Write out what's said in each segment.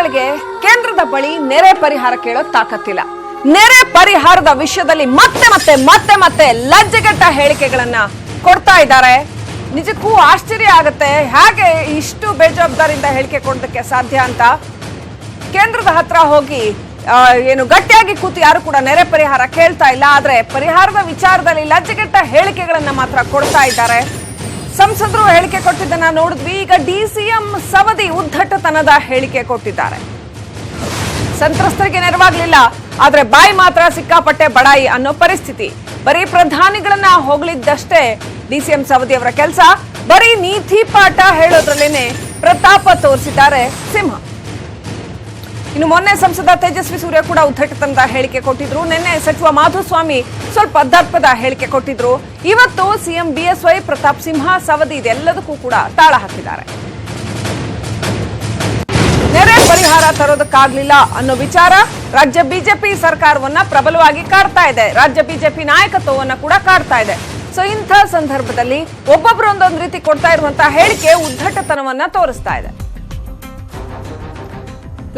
ರಾಜ್ಯಗಳಿಗೆ ಕೇಂದ್ರದ ಬಳಿ ನೆರೆ ಪರಿಹಾರ ಕೇಳೋ ತಾಕತ್ತಿಲ್ಲ. ನೆರೆ ಪರಿಹಾರದ ವಿಷಯದಲ್ಲಿ ಮತ್ತೆ ಮತ್ತೆ ಮತ್ತೆ ಮತ್ತೆ ಲಜ್ಜೆಗೆಟ್ಟ ಹೇಳಿಕೆಗಳನ್ನ ಕೊಡ್ತಾ ಇದ್ದಾರೆ. ನಿಜಕ್ಕೂ ಆಶ್ಚರ್ಯ ಆಗುತ್ತೆ ಹೇಗೆ ಇಷ್ಟು ಬೇಜವಾಬ್ದಾರಿಯಿಂದ ಹೇಳಿಕೆ ಕೊಡೋದಕ್ಕೆ ಸಾಧ್ಯ ಅಂತ. ಕೇಂದ್ರದ ಹತ್ರ ಹೋಗಿ ಏನು ಗಟ್ಟಿಯಾಗಿ ಕೂತು ಯಾರು ಕೂಡ ನೆರೆ ಪರಿಹಾರ ಕೇಳ್ತಾ ಇಲ್ಲ. ಆದ್ರೆ ಪರಿಹಾರದ ವಿಚಾರದಲ್ಲಿ ಲಜ್ಜೆಗೆಟ್ಟ ಹೇಳಿಕೆಗಳನ್ನ ಮಾತ್ರ ಕೊಡ್ತಾ ಇದ್ದಾರೆ. ಸಂಸದರು ಹೇಳಿಕೆ ಕೊಟ್ಟಿದ್ದನ್ನ ನೋಡಿದ್ವಿ. ಈಗ ಡಿಸಿಎಂ ಸವದಿ ಉದ್ದಟತನದ ಹೇಳಿಕೆ ಕೊಟ್ಟಿದ್ದಾರೆ. ಸಂತ್ರಸ್ತರಿಗೆ ನೆರವಾಗ್ಲಿಲ್ಲ. ಆದ್ರೆ ಬಾಯಿ ಮಾತ್ರ ಸಿಕ್ಕಾಪಟ್ಟೆ ಬಡಾಯಿ ಅನ್ನೋ ಪರಿಸ್ಥಿತಿ. ಬರೀ ಪ್ರಧಾನಿಗಳನ್ನ ಹೋಗ್ಲಿದ್ದಷ್ಟೇ ಡಿಸಿಎಂ ಸವದಿ ಅವರ ಕೆಲಸ. ಬರೀ ನೀತಿ ಪಾಠ ಹೇಳೋದ್ರಲ್ಲೇನೆ ಪ್ರತಾಪ ತೋರಿಸಿದ್ದಾರೆ ಸಿಂಹ. ಇನ್ನು ಮೊನ್ನೆ ಸಂಸದ ತೇಜಸ್ವಿ ಸೂರ್ಯ ಕೂಡ ಉದ್ದಟತನದ ಹೇಳಿಕೆ ಕೊಟ್ಟಿದ್ರು. ನಿನ್ನೆ ಸಚಿವ ಮಾಧುಸ್ವಾಮಿ ಸ್ವಲ್ಪ ದರ್ಪದ ಹೇಳಿಕೆ ಕೊಟ್ಟಿದ್ರು. ಇವತ್ತು ಸಿಎಂ ಬಿಎಸ್ವೈ ಪ್ರತಾಪ್ ಸಿಂಹ ಸವದಿ ಇದೆಲ್ಲದಕ್ಕೂ ಕೂಡ ತಾಳ ಹಾಕಿದ್ದಾರೆ. ನೆರೆ ಪರಿಹಾರ ತರೋದಕ್ಕಾಗ್ಲಿಲ್ಲ ಅನ್ನೋ ವಿಚಾರ ರಾಜ್ಯ ಬಿಜೆಪಿ ಸರ್ಕಾರವನ್ನ ಪ್ರಬಲವಾಗಿ ಕಾಡ್ತಾ ಇದೆ. ರಾಜ್ಯ ಬಿಜೆಪಿ ನಾಯಕತ್ವವನ್ನ ಕೂಡ ಕಾಡ್ತಾ ಇದೆ. ಸೊ, ಇಂಥ ಸಂದರ್ಭದಲ್ಲಿ ಒಬ್ಬೊಬ್ರು ಒಂದೊಂದು ರೀತಿ ಕೊಡ್ತಾ ಇರುವಂತಹ ಹೇಳಿಕೆ ಉದ್ದಟತನವನ್ನ ತೋರಿಸ್ತಾ ಇದೆ.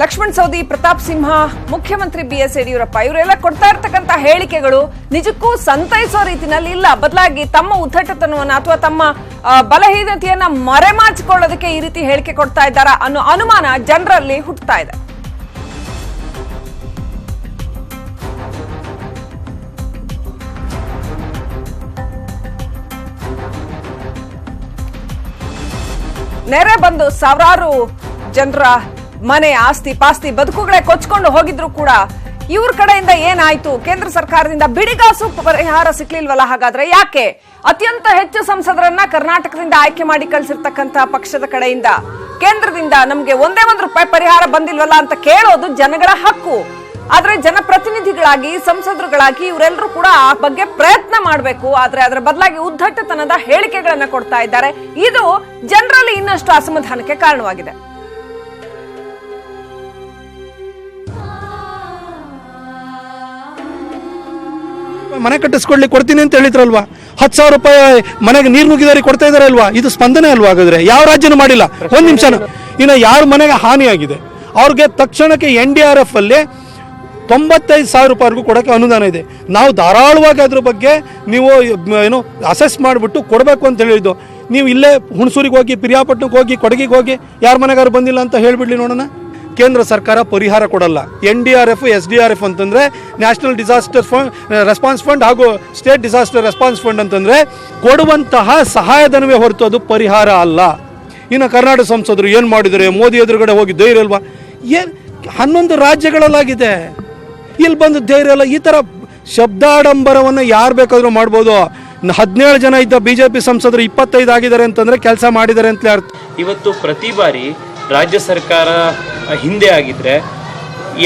ಲಕ್ಷ್ಮಣ್ ಸೌದಿ, ಪ್ರತಾಪ್ ಸಿಂಹ, ಮುಖ್ಯಮಂತ್ರಿ ಬಿ ಎಸ್ ಯಡಿಯೂರಪ್ಪ, ಇವರೆಲ್ಲ ಕೊಡ್ತಾ ಇರ್ತಕ್ಕಂತ ಹೇಳಿಕೆಗಳು ನಿಜಕ್ಕೂ ಸಂತೈಸೋ ರೀತಿನಲ್ಲಿ ಇಲ್ಲ. ಬದಲಾಗಿ ತಮ್ಮ ಉದ್ದಟತನವನ್ನ ಅಥವಾ ತಮ್ಮ ಬಲಹೀನತೆಯನ್ನ ಮರೆಮಾಚಿಕೊಳ್ಳೋದಕ್ಕೆ ಈ ರೀತಿ ಹೇಳಿಕೆ ಕೊಡ್ತಾ ಇದ್ದಾರ ಅನ್ನೋ ಅನುಮಾನ ಜನರಲ್ಲಿ ಹುಟ್ಟುತ್ತಾ ಇದೆ. ನೆರೆ ಬಂದು ಸಾವಿರಾರು ಜನರ ಮನೆ, ಆಸ್ತಿ, ಪಾಸ್ತಿ ಬದುಕುಗಳೇ ಕೊಚ್ಕೊಂಡು ಹೋಗಿದ್ರು ಕೂಡ ಇವ್ರ ಕಡೆಯಿಂದ ಏನಾಯ್ತು? ಕೇಂದ್ರ ಸರ್ಕಾರದಿಂದ ಬಿಡಿಗಾಸು ಪರಿಹಾರ ಸಿಕ್ಲಿಲ್ವಲ್ಲ? ಹಾಗಾದ್ರೆ ಯಾಕೆ? ಅತ್ಯಂತ ಹೆಚ್ಚು ಸಂಸದರನ್ನ ಕರ್ನಾಟಕದಿಂದ ಆಯ್ಕೆ ಮಾಡಿ ಕಳಿಸಿರ್ತಕ್ಕಂತ ಪಕ್ಷದ ಕಡೆಯಿಂದ ಕೇಂದ್ರದಿಂದ ನಮ್ಗೆ ಒಂದೇ ಒಂದು ರೂಪಾಯಿ ಪರಿಹಾರ ಬಂದಿಲ್ವಲ್ಲ ಅಂತ ಕೇಳೋದು ಜನಗಳ ಹಕ್ಕು. ಆದ್ರೆ ಜನಪ್ರತಿನಿಧಿಗಳಾಗಿ, ಸಂಸದರುಗಳಾಗಿ ಇವರೆಲ್ಲರೂ ಕೂಡ ಆ ಬಗ್ಗೆ ಪ್ರಯತ್ನ ಮಾಡಬೇಕು. ಆದ್ರೆ ಅದರ ಬದಲಾಗಿ ಉದ್ದಟತನದ ಹೇಳಿಕೆಗಳನ್ನ ಕೊಡ್ತಾ ಇದ್ದಾರೆ. ಇದು ಜನರಲ್ಲಿ ಇನ್ನಷ್ಟು ಅಸಮಾಧಾನಕ್ಕೆ ಕಾರಣವಾಗಿದೆ. ಮನೆ ಕಟ್ಟಿಸ್ಕೊಡ್ಲಿಕ್ಕೆ ಕೊಡ್ತೀನಿ ಅಂತ ಹೇಳಿದ್ರಲ್ವಾ? ಹತ್ತು ಸಾವಿರ ರೂಪಾಯಿ ಮನೆಗೆ ನೀರು ನುಗ್ಗಿದಾರಿ ಕೊಡ್ತಾ ಇದಾರಲ್ವಾ ಇದು ಸ್ಪಂದನೆ ಅಲ್ವಾ ಹಾಗಾದ್ರೆ? ಯಾವ ರಾಜ್ಯನೂ ಮಾಡಿಲ್ಲ. ಒಂದು ನಿಮಿಷ. ಇನ್ನು ಯಾರ ಮನೆಗೆ ಹಾನಿಯಾಗಿದೆ? ಅವ್ರಿಗೆ ತಕ್ಷಣಕ್ಕೆ ಎನ್ ಡಿ ಆರ್ ಎಫ್ ಅಲ್ಲಿ ತೊಂಬತ್ತೈದು ಸಾವಿರ ರೂಪಾಯಿವರೆಗೂ ಕೊಡೋಕೆ ಅನುದಾನ ಇದೆ. ನಾವು ಧಾರಾಳವಾಗಿ ಅದ್ರ ಬಗ್ಗೆ ನೀವು, ಏನು ಅಸೆಸ್ ಮಾಡಿಬಿಟ್ಟು ಕೊಡಬೇಕು ಅಂತ ಹೇಳಿದ್ದು. ನೀವು ಇಲ್ಲೇ ಹುಣಸೂರಿಗೆ ಹೋಗಿ, ಪಿರಿಯಾಪಟ್ಟಣಕ್ಕೆ ಹೋಗಿ, ಕೊಡಗಿಗೆ ಹೋಗಿ, ಯಾರ ಮನೆಗಾರು ಬಂದಿಲ್ಲ ಅಂತ ಹೇಳಿಬಿಡ್ಲಿ ನೋಡೋಣ. ಕೇಂದ್ರ ಸರ್ಕಾರ ಪರಿಹಾರ ಕೊಡಲ್ಲ. N D R F S D R F ಅಂತಂದರೆ national disaster fund response fund ಹಾಗೂ ಸ್ಟೇಟ್ ಡಿಸಾಸ್ಟರ್ ರೆಸ್ಪಾನ್ಸ್ ಫಂಡ್ ಅಂತಂದರೆ ಕೊಡುವಂತಹ ಸಹಾಯಧನವೇ ಹೊರತು ಅದು ಪರಿಹಾರ ಅಲ್ಲ. ಇನ್ನು ಕರ್ನಾಟಕ ಸಂಸದರು ಏನು ಮಾಡಿದರೆ, ಮೋದಿ ಎದುರುಗಡೆ ಹೋಗಿ ಧೈರ್ಯ ಅಲ್ವಾ ಏನು, ಹನ್ನೊಂದು ರಾಜ್ಯಗಳಲ್ಲಾಗಿದೆ. ಇಲ್ಲಿ ಬಂದು ಧೈರ್ಯ ಅಲ್ಲ ಈ ಥರ ಶಬ್ದಾಡಂಬರವನ್ನು ಯಾರು ಬೇಕಾದರೂ ಮಾಡ್ಬೋದು. ಹದಿನೇಳು ಜನ ಇದ್ದ ಬಿ ಜೆ ಪಿ ಸಂಸದರು ಇಪ್ಪತ್ತೈದು ಆಗಿದ್ದಾರೆ ಅಂತಂದರೆ ಕೆಲಸ ಮಾಡಿದ್ದಾರೆ ಅಂತಲೇ ಅರ್ಥ. ಇವತ್ತು ಪ್ರತಿ ಬಾರಿ ರಾಜ್ಯ ಸರ್ಕಾರ ಹಿಂದೆ ಆಗಿದ್ರೆ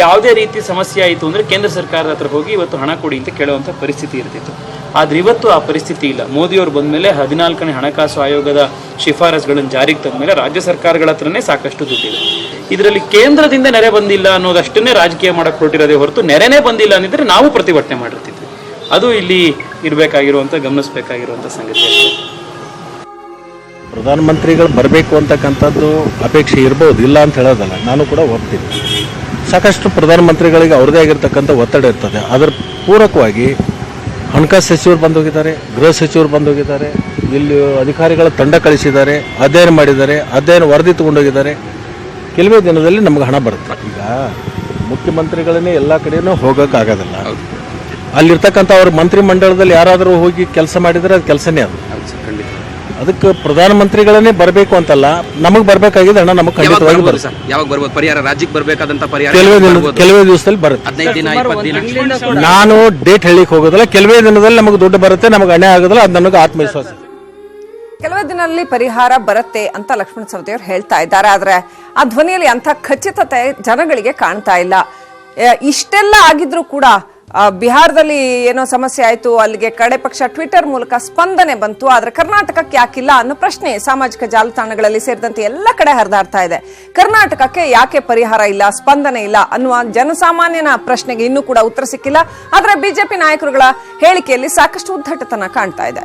ಯಾವುದೇ ರೀತಿ ಸಮಸ್ಯೆ ಆಯಿತು ಅಂದರೆ ಕೇಂದ್ರ ಸರ್ಕಾರದ ಹತ್ರ ಹೋಗಿ ಇವತ್ತು ಹಣ ಕೊಡಿ ಅಂತ ಕೇಳುವಂಥ ಪರಿಸ್ಥಿತಿ ಇರ್ತಿತ್ತು. ಆದರೆ ಇವತ್ತು ಆ ಪರಿಸ್ಥಿತಿ ಇಲ್ಲ. ಮೋದಿಯವರು ಬಂದಮೇಲೆ ಹದಿನಾಲ್ಕನೇ ಹಣಕಾಸು ಆಯೋಗದ ಶಿಫಾರಸುಗಳನ್ನು ಜಾರಿಗೆ ತಂದ ಮೇಲೆ ರಾಜ್ಯ ಸರ್ಕಾರಗಳ ಹತ್ರನೇ ಸಾಕಷ್ಟು ದುಡ್ಡಿದೆ. ಇದರಲ್ಲಿ ಕೇಂದ್ರದಿಂದ ನೆರೆ ಬಂದಿಲ್ಲ ಅನ್ನೋದಷ್ಟನ್ನೇ ರಾಜಕೀಯ ಮಾಡಕ್ಕೆ ಹೊರಟಿರೋದೇ ಹೊರತು ನೆರೆನೇ ಬಂದಿಲ್ಲ ಅಂದಿದ್ರೆ ನಾವು ಪ್ರತಿಭಟನೆ ಮಾಡಿರ್ತಿದ್ವಿ. ಅದು ಇಲ್ಲಿ ಇರಬೇಕಾಗಿರುವಂಥ ಗಮನಿಸಬೇಕಾಗಿರುವಂಥ ಸಂಗತಿ ಪ್ರಧಾನಮಂತ್ರಿಗಳು ಬರಬೇಕು ಅಂತಕ್ಕಂಥದ್ದು ಅಪೇಕ್ಷೆ ಇರ್ಬೋದು ಇಲ್ಲ ಅಂತ ಹೇಳೋದಲ್ಲ. ನಾನು ಕೂಡ ಒಪ್ತೀನಿ. ಸಾಕಷ್ಟು ಪ್ರಧಾನಮಂತ್ರಿಗಳಿಗೆ ಅವ್ರದೇ ಆಗಿರ್ತಕ್ಕಂಥ ಒತ್ತಡ ಇರ್ತದೆ. ಅದರ ಪೂರಕವಾಗಿ ಹಣಕಾಸು ಸಚಿವರು ಬಂದೋಗಿದ್ದಾರೆ ಗೃಹ ಸಚಿವರು ಬಂದೋಗಿದ್ದಾರೆ ಇಲ್ಲಿ ಅಧಿಕಾರಿಗಳ ತಂಡ ಕಳಿಸಿದ್ದಾರೆ ಅಧ್ಯಯನ ಮಾಡಿದ್ದಾರೆ ಅಧ್ಯಯನ ವರದಿ ತೊಗೊಂಡೋಗಿದ್ದಾರೆ. ಕೆಲವೇ ದಿನದಲ್ಲಿ ನಮಗೆ ಹಣ ಬರುತ್ತೆ. ಈಗ ಮುಖ್ಯಮಂತ್ರಿಗಳನ್ನೇ ಎಲ್ಲ ಕಡೆನೂ ಹೋಗೋಕ್ಕಾಗೋದಿಲ್ಲ. ಅಲ್ಲಿರ್ತಕ್ಕಂಥ ಅವ್ರ ಮಂತ್ರಿಮಂಡಲದಲ್ಲಿ ಯಾರಾದರೂ ಹೋಗಿ ಕೆಲಸ ಮಾಡಿದರೆ ಅದು ಕೆಲಸನೇ ಅದು. ಅದಕ್ಕೆ ಪ್ರಧಾನಮಂತ್ರಿಗಳನ್ನೇ ಬರಬೇಕು ಅಂತಲ್ಲ ನಮಗೆ ಬರಬೇಕಾಗಿದೆ ಹಣ ನಮಗೆ ಖಂಡಿತವಾಗಿ ಬರುತ್ತೆ. ಸರ್? ಯಾವಾಗ ಬರ್ಬೋದು? ಪರಿಹಾರ ರಾಜ್ಯಕ್ಕೆ ಬರಬೇಕಾದಂತ ಪರಿಹಾರ ಕೆಲವೇ ದಿನ ಕೆಲವೇ ದಿವಸದಲ್ಲಿ ಬರುತ್ತೆ. ಹದಿನೈದು ದಿನ ಇಪ್ಪತ್ತು ದಿನ ನಾನು ಡೇಟ್ ಹೇಳಿಕ್ ಹೋಗೋದಿಲ್ಲ ಕೆಲವೇ ದಿನದಲ್ಲಿ ನಮಗೆ ದುಡ್ಡು ಬರುತ್ತೆ ನಮಗೆ ಅಣೆ ಆಗೋದಿಲ್ಲ ಅದು ನನಗೆ ಆತ್ಮವಿಶ್ವಾಸ. ಕೆಲವೇ ದಿನದಲ್ಲಿ ಪರಿಹಾರ ಬರುತ್ತೆ ಅಂತ ಲಕ್ಷ್ಮಣ ಸವದಿಯವರು ಹೇಳ್ತಾ ಇದ್ದಾರೆ ಆದ್ರೆ ಆ ಧ್ವನಿಯಲ್ಲಿ ಅಂತ ಖಚಿತತೆ ಜನಗಳಿಗೆ ಕಾಣ್ತಾ ಇಲ್ಲ. ಇಷ್ಟೆಲ್ಲ ಆಗಿದ್ರೂ ಕೂಡ ಬಿಹಾರದಲ್ಲಿ ಏನೋ ಸಮಸ್ಯೆ ಆಯಿತು, ಅಲ್ಲಿಗೆ ಕಡೆ ಪಕ್ಷ ಟ್ವಿಟರ್ ಮೂಲಕ ಸ್ಪಂದನೆ ಬಂತು, ಆದರೆ ಕರ್ನಾಟಕಕ್ಕೆ ಯಾಕಿಲ್ಲ ಅನ್ನೋ ಪ್ರಶ್ನೆ ಸಾಮಾಜಿಕ ಜಾಲತಾಣಗಳಲ್ಲಿ ಸೇರಿದಂತೆ ಎಲ್ಲ ಕಡೆ ಹರಿದಾಡ್ತಾ ಇದೆ. ಕರ್ನಾಟಕಕ್ಕೆ ಯಾಕೆ ಪರಿಹಾರ ಇಲ್ಲ, ಸ್ಪಂದನೆ ಇಲ್ಲ ಅನ್ನುವ ಜನಸಾಮಾನ್ಯನ ಪ್ರಶ್ನೆಗೆ ಇನ್ನೂ ಕೂಡ ಉತ್ತರ ಸಿಕ್ಕಿಲ್ಲ. ಆದರೆ ಬಿಜೆಪಿ ನಾಯಕರುಗಳ ಹೇಳಿಕೆಯಲ್ಲಿ ಸಾಕಷ್ಟು ಉದ್ದಟತನ ಕಾಣ್ತಾ ಇದೆ.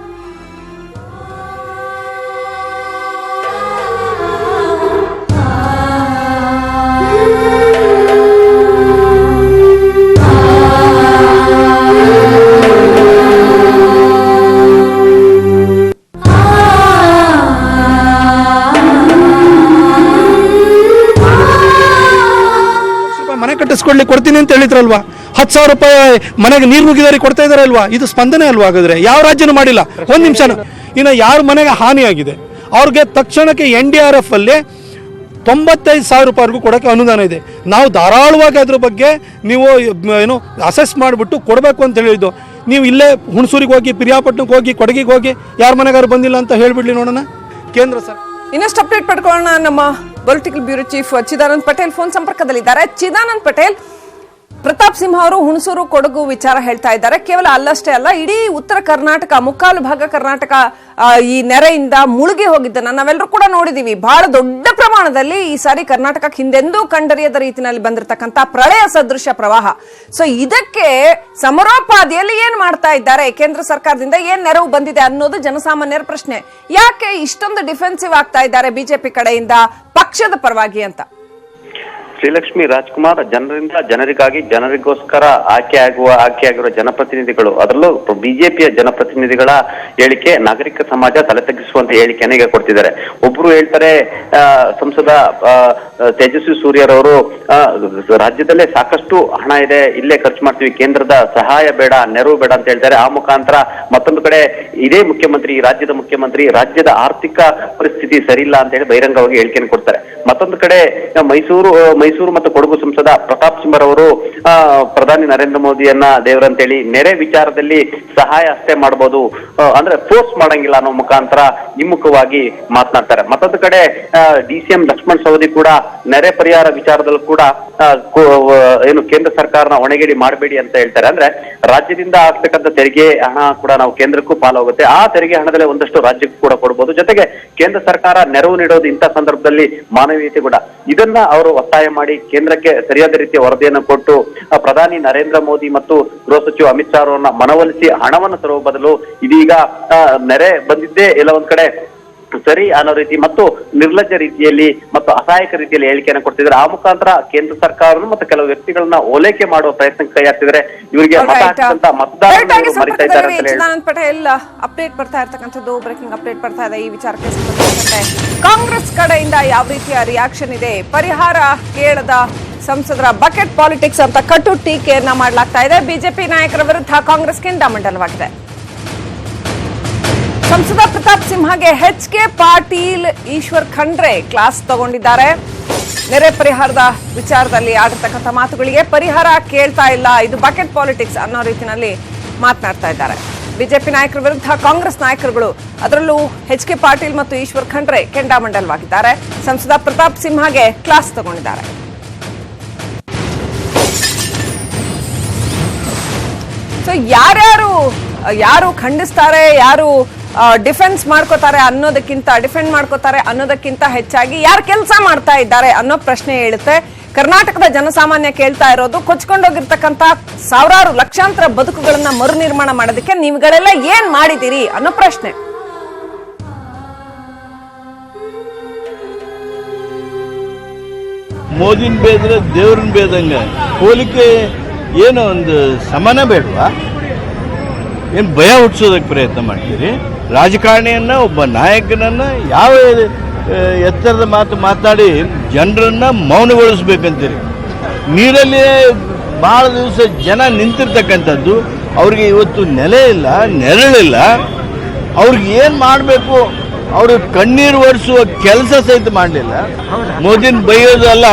ಕಟ್ಟಿಸ್ಕೊಡ್ಲಿಕ್ಕೆ ಕೊಡ್ತೀನಿ ಅಂತ ಹೇಳಿದ್ರಲ್ವಾ? ಹತ್ತು ಸಾವಿರ ರೂಪಾಯಿ ಮನೆಗೆ ನೀರು ನುಗ್ಗಿದಾರಿ ಕೊಡ್ತಾ ಇದಾರಲ್ವಾ ಇದು ಸ್ಪಂದನೆ ಅಲ್ವಾ ಹಾಗಾದ್ರೆ? ಯಾವ ರಾಜ್ಯನೂ ಮಾಡಿಲ್ಲ. ಒಂದು ನಿಮಿಷ ಇನ್ನು ಯಾರ ಮನೆಗೆ ಹಾನಿಯಾಗಿದೆ? ಅವ್ರಿಗೆ ತಕ್ಷಣಕ್ಕೆ ಎನ್ ಡಿ ಆರ್ ಎಫ್ ಅಲ್ಲಿ ತೊಂಬತ್ತೈದು ಸಾವಿರ ರೂಪಾಯಿವರೆಗೂ ಕೊಡೋಕ್ಕೆ ಅನುದಾನ ಇದೆ. ನಾವು ಧಾರಾಳವಾಗಿ ಅದ್ರ ಬಗ್ಗೆ ನೀವು, ಏನು ಅಸೆಸ್ ಮಾಡಿಬಿಟ್ಟು ಕೊಡಬೇಕು ಅಂತ ಹೇಳಿದ್ದು. ನೀವು ಇಲ್ಲೇ ಹುಣಸೂರಿಗೆ ಹೋಗಿ, ಪಿರಿಯಾಪಟ್ಟಣಕ್ಕೆ ಹೋಗಿ, ಕೊಡಗಿಗೆ ಹೋಗಿ, ಯಾರ ಮನೆಗಾರು ಬಂದಿಲ್ಲ ಅಂತ ಹೇಳಿಬಿಡ್ಲಿ ನೋಡೋಣ. ಕೇಂದ್ರ ಸರ್ ಇನ್ನಷ್ಟು ಅಪ್ಡೇಟ್ ಪಡ್ಕೊಳ್ಳೋಣ. ನಮ್ಮ political bureau chief Chidanand Patel phone ಸಂಪರ್ಕದಲ್ಲಿದ್ದಾರೆ. ಚಿದಾನಂದ್ ಪಟೇಲ್, ಪ್ರತಾಪ್ ಸಿಂಹ ಅವರು ಹುಣಸೂರು ಕೊಡಗು ವಿಚಾರ ಹೇಳ್ತಾ ಇದ್ದಾರೆ. ಕೇವಲ ಅಲ್ಲಷ್ಟೇ ಅಲ್ಲ, ಇಡೀ ಉತ್ತರ ಕರ್ನಾಟಕ, ಮುಕ್ಕಾಲು ಭಾಗ ಕರ್ನಾಟಕ ಈ ನೆರೆಯಿಂದ ಮುಳುಗಿ ಹೋಗಿದ್ದನ್ನ ನಾವೆಲ್ಲರೂ ಕೂಡ ನೋಡಿದೀವಿ. ಬಹಳ ದೊಡ್ಡ ಪ್ರಮಾಣದಲ್ಲಿ ಈ ಸಾರಿ ಕರ್ನಾಟಕಕ್ಕೆ ಹಿಂದೆಂದೂ ಕಂಡರಿಯದ ರೀತಿಯಲ್ಲಿ ಬಂದಿರತಕ್ಕಂತ ಪ್ರಳಯ ಸದೃಶ ಪ್ರವಾಹ. ಸೊ ಇದಕ್ಕೆ ಸಮರೋಪಾದಿಯಲ್ಲಿ ಏನ್ ಮಾಡ್ತಾ ಇದ್ದಾರೆ? ಕೇಂದ್ರ ಸರ್ಕಾರದಿಂದ ಏನ್ ನೆರವು ಬಂದಿದೆ ಅನ್ನೋದು ಜನಸಾಮಾನ್ಯರ ಪ್ರಶ್ನೆ. ಯಾಕೆ ಇಷ್ಟೊಂದು ಡಿಫೆನ್ಸಿವ್ ಆಗ್ತಾ ಇದ್ದಾರೆ ಬಿಜೆಪಿ ಕಡೆಯಿಂದ ಪಕ್ಷದ ಪರವಾಗಿ ಅಂತ? ಶ್ರೀಲಕ್ಷ್ಮಿ ರಾಜ್ಕುಮಾರ್ ಜನರಿಂದ ಜನರಿಗಾಗಿ ಜನರಿಗೋಸ್ಕರ ಆಯ್ಕೆ ಆಗುವ ಆಯ್ಕೆಯಾಗಿರುವ ಜನಪ್ರತಿನಿಧಿಗಳು. ಅದರಲ್ಲೂ ಬಿಜೆಪಿಯ ಜನಪ್ರತಿನಿಧಿಗಳ ಹೇಳಿಕೆ ನಾಗರಿಕ ಸಮಾಜ ತಲೆ ತಗ್ಗಿಸುವಂತ ಹೇಳಿಕೆಯನ್ನು ಈಗ ಕೊಡ್ತಿದ್ದಾರೆ. ಒಬ್ರು ಹೇಳ್ತಾರೆ ಸಂಸದ ತೇಜಸ್ವಿ ಸೂರ್ಯರವರು ರಾಜ್ಯದಲ್ಲೇ ಸಾಕಷ್ಟು ಹಣ ಇದೆ, ಇಲ್ಲೇ ಖರ್ಚು ಮಾಡ್ತೀವಿ, ಕೇಂದ್ರದ ಸಹಾಯ ಬೇಡ, ನೆರವು ಬೇಡ ಅಂತ ಹೇಳ್ತಾರೆ. ಆ ಮುಖಾಂತರ ಮತ್ತೊಂದು ಕಡೆ ಇದೇ ಮುಖ್ಯಮಂತ್ರಿ ರಾಜ್ಯದ ಮುಖ್ಯಮಂತ್ರಿ ರಾಜ್ಯದ ಆರ್ಥಿಕ ಪರಿಸ್ಥಿತಿ ಸರಿಯಿಲ್ಲ ಅಂತ ಹೇಳಿ ಬಹಿರಂಗವಾಗಿ ಹೇಳಿಕೆಯನ್ನು ಕೊಡ್ತಾರೆ. ಮತ್ತೊಂದು ಕಡೆ ಮೈಸೂರು ಮೈಸೂರು ಮತ್ತು ಕೊಡಗು ಸಂಸದ ಪ್ರತಾಪ್ ಸಿಂಹರವರು ಅವರು ಪ್ರಧಾನಿ ನರೇಂದ್ರ ಮೋದಿಯನ್ನ ದೇವರಂತೇಳಿ ನೆರೆ ವಿಚಾರದಲ್ಲಿ ಸಹಾಯ ಅಷ್ಟೇ ಮಾಡಬಹುದು ಅಂದ್ರೆ ಫೋರ್ಸ್ ಮಾಡಂಗಿಲ್ಲ ಅನ್ನೋ ಮುಖಾಂತರ ಹಿಮ್ಮುಖವಾಗಿ ಮಾತನಾಡ್ತಾರೆ. ಮತ್ತೊಂದು ಕಡೆ D C M Lakshman Savadi ಕೂಡ ನೆರೆ ಪರಿಹಾರ ವಿಚಾರದಲ್ಲೂ ಕೂಡ ಏನು ಕೇಂದ್ರ ಸರ್ಕಾರನ ಹೊಣೆಗೇಡಿ ಮಾಡಬೇಡಿ ಅಂತ ಹೇಳ್ತಾರೆ. ಅಂದ್ರೆ ರಾಜ್ಯದಿಂದ ಆಗ್ತಕ್ಕಂಥ ತೆರಿಗೆ ಹಣ ಕೂಡ ನಾವು ಕೇಂದ್ರಕ್ಕೂ ಪಾಲಾಗುತ್ತೆ. ಆ ತೆರಿಗೆ ಹಣದಲ್ಲೇ ಒಂದಷ್ಟು ರಾಜ್ಯಕ್ಕೂ ಕೂಡ ಕೊಡಬಹುದು ಜೊತೆಗೆ ಕೇಂದ್ರ ಸರ್ಕಾರ ನೆರವು ನೀಡೋದು ಇಂಥ ಸಂದರ್ಭದಲ್ಲಿ ಮಾನವೀಯತೆ ಕೂಡ. ಇದನ್ನ ಅವರು ಒತ್ತಾಯ ಮಾಡಿ ಕೇಂದ್ರಕ್ಕೆ ಸರಿಯಾದ ರೀತಿಯ ವರದಿಯನ್ನು ಕೊಟ್ಟು ಪ್ರಧಾನಿ ನರೇಂದ್ರ ಮೋದಿ ಮತ್ತು ಗೃಹ ಸಚಿವ ಅಮಿತ್ ಶಾ ಅವರನ್ನ ಮನವೊಲಿಸಿ ಹಣವನ್ನು ತರುವ ಬದಲು ಇದೀಗ ನೆರೆ ಬಂದಿದ್ದೇ ಎಲ್ಲ ಒಂದ್ ಕಡೆ. ಸರಿ ಅನ್ನೋ ರೀತಿ ಮತ್ತು ನಿರ್ಲಜ್ಜ ರೀತಿಯಲ್ಲಿ ಮತ್ತು ಅಸಹಾಯಕ ರೀತಿಯಲ್ಲಿ ಹೇಳಿಕೆಯನ್ನು ಕೊಡ್ತಿದ್ರೆ ಆ ಮುಖಾಂತರ ಕೇಂದ್ರ ಸರ್ಕಾರ ಮತ್ತು ಕೆಲವು ವ್ಯಕ್ತಿಗಳನ್ನ ಓಲೈಕೆ ಮಾಡುವ ಪ್ರಯತ್ನ ಕೈ ಹಾಕ್ತಿದ್ರೆ ಇವರಿಗೆ ಮತ ಹಾಕಿದಂತ ಮತದಾರರು ಮರಿತಾ ಇದ್ದಾರೆ ಅಂತ ಹೇಳಿ. ಚಿದಾನಂದ್ ಪಟೇಲ್ ಅಪ್ಡೇಟ್ ಬರ್ತಾ ಇರ್ತಕ್ಕಂಥದ್ದು ಬ್ರೇಕಿಂಗ್ ಅಪ್ಡೇಟ್ ಬರ್ತಾ ಇದೆ ಈ ವಿಚಾರಕ್ಕೆ ಸಂಬಂಧಪಟ್ಟಂತೆ. ಕಾಂಗ್ರೆಸ್ ಕಡೆಯಿಂದ ಯಾವ ರೀತಿಯ ರಿಯಾಕ್ಷನ್ ಇದೆ? ಪರಿಹಾರ ಕೇಳದ ಸಂಸದರ ಬಕೆಟ್ ಪಾಲಿಟಿಕ್ಸ್ ಅಂತ ಕಟು ಟೀಕೆಯನ್ನ ಮಾಡಲಾಗ್ತಾ ಇದೆ. ಬಿಜೆಪಿ ನಾಯಕರ ವಿರುದ್ಧ ಕಾಂಗ್ರೆಸ್ ಕೆಂಡಾಮಂಡಲವಾಗಿದೆ ಸಂಸದ Pratap ಸಿಂಹಗೆ H K Patil Eshwar Khandre class ತಗೊಂಡಿದ್ದಾರೆ. ನೆರೆ ಪರಿಹಾರದ ವಿಚಾರದಲ್ಲಿ ಆಗಿರ್ತಕ್ಕಂಥ ಮಾತುಗಳಿಗೆ ಪರಿಹಾರ ಕೇಳ್ತಾ ಇಲ್ಲ. ಇದು ಬಕೆಟ್ ಪಾಲಿಟಿಕ್ಸ್ ಅನ್ನೋ ರೀತಿಯಲ್ಲಿ ಮಾತನಾಡ್ತಾ ಇದ್ದಾರೆ. ಬಿಜೆಪಿ ನಾಯಕರ ವಿರುದ್ಧ ಕಾಂಗ್ರೆಸ್ ನಾಯಕರುಗಳು ಅದರಲ್ಲೂ ಎಚ್ ಕೆ ಪಾಟೀಲ್ ಮತ್ತು ಈಶ್ವರ್ ಖಂಡ್ರೆ ಕೆಂಡಾಮಂಡಲವಾಗಿದ್ದಾರೆ. ಸಂಸದ ಪ್ರತಾಪ್ ಸಿಂಹಗೆ ಕ್ಲಾಸ್ ತಗೊಂಡಿದ್ದಾರೆ. ಸೊ ಯಾರ್ಯಾರು, ಯಾರು ಖಂಡಿಸ್ತಾರೆ, ಯಾರು ಡಿಫೆನ್ಸ್ ಮಾಡ್ಕೋತಾರೆ ಅನ್ನೋದಕ್ಕಿಂತ ಡಿಫೆಂಡ್ ಮಾಡ್ಕೋತಾರೆ ಅನ್ನೋದಕ್ಕಿಂತ ಹೆಚ್ಚಾಗಿ ಯಾರು ಕೆಲಸ ಮಾಡ್ತಾ ಇದ್ದಾರೆ ಅನ್ನೋ ಪ್ರಶ್ನೆ ಹೇಳುತ್ತೆ ಕರ್ನಾಟಕದ ಜನಸಾಮಾನ್ಯ ಕೇಳ್ತಾ ಇರೋದು ಕೊಚ್ಕೊಂಡೋಗಿರ್ತಕ್ಕಂಥ ಸಾವಿರಾರು ಲಕ್ಷಾಂತರ ಬದುಕುಗಳನ್ನ ಮರು ನಿರ್ಮಾಣ ಮಾಡೋದಕ್ಕೆ ನೀವುಗಳೆಲ್ಲ ಏನ್ ಮಾಡಿದಿರಿ ಅನ್ನೋ ಪ್ರಶ್ನೆ. ಮೋದಿನ ಬೇದ್ರೆ ದೇವ್ರನ್ನ ಬೇದಂಗ. ಹೋಲಿಕೆ ಏನೋ ಒಂದು ಸಮಾನ ಬೇಡವಾ? ಏನು ಭಯ ಹುಟ್ಟಿಸೋದಕ್ಕೆ ಪ್ರಯತ್ನ ಮಾಡ್ತೀರಿ? ರಾಜಕಾರಣಿಯನ್ನ ಒಬ್ಬ ನಾಯಕನನ್ನ ಯಾವ ಎತ್ತರದ ಮಾತು ಮಾತಾಡಿ ಜನರನ್ನು ಮೌನಗೊಳಿಸ್ಬೇಕಂತೀರಿ. ನೀರಲ್ಲಿ ಭಾಳ ದಿವಸ ಜನ ನಿಂತಿರ್ತಕ್ಕಂಥದ್ದು ಅವ್ರಿಗೆ ಇವತ್ತು ನೆಲೆ ಇಲ್ಲ ನೆರಳಿಲ್ಲ. ಅವ್ರಿಗೆ ಏನು ಮಾಡಬೇಕು? ಅವರು ಕಣ್ಣೀರು ಒರೆಸುವ ಕೆಲಸ ಸಹಿತ ಮಾಡಲಿಲ್ಲ. ಮೋದಿನ ಬೈಯೋದು ಅಲ್ಲ.